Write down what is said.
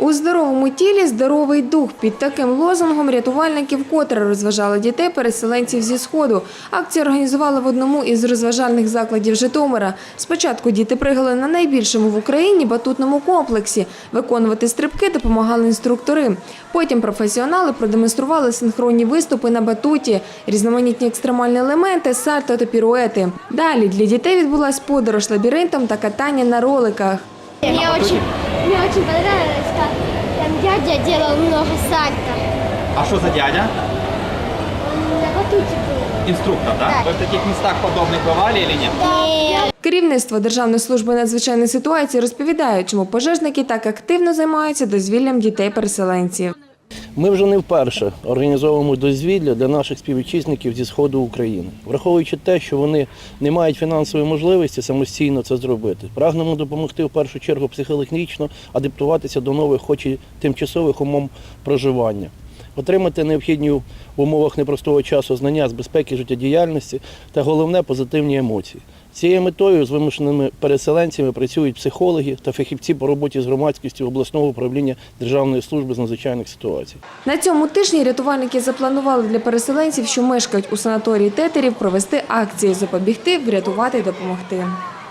У здоровому тілі здоровий дух. Під таким лозунгом рятувальники вкотре розважали дітей переселенців зі сходу. Акцію організували в одному із розважальних закладів Житомира. Спочатку діти пригали на найбільшому в Україні батутному комплексі. Виконувати стрибки допомагали інструктори. Потім професіонали продемонстрували синхронні виступи на батуті, різноманітні екстремальні елементи, сальто та піруети. Далі для дітей відбулась подорож лабіринтом та катання на роликах. Понравилось, как там дядя делал много сальто. А що за дядя? На батуте был. Інструктор, да? Так. Ви в таких містах подобних бывали или ні? Да. Керівництво Державної служби надзвичайних ситуацій розповідає, чому пожежники так активно займаються дозвіллям дітей-переселенців. Ми вже не вперше організовуємо дозвілля для наших співвітчизників зі сходу України, враховуючи те, що вони не мають фінансової можливості самостійно це зробити. Прагнемо допомогти в першу чергу психологічно адаптуватися до нових, хоч і тимчасових умов проживання. Отримати необхідні в умовах непростого часу знання з безпеки життєдіяльності та головне позитивні емоції. Цією метою з вимушеними переселенцями працюють психологи та фахівці по роботі з громадськістю обласного управління Державної служби з надзвичайних ситуацій. На цьому тижні рятувальники запланували для переселенців, що мешкають у санаторії тетерів, провести акції, запобігти, врятувати допомогти.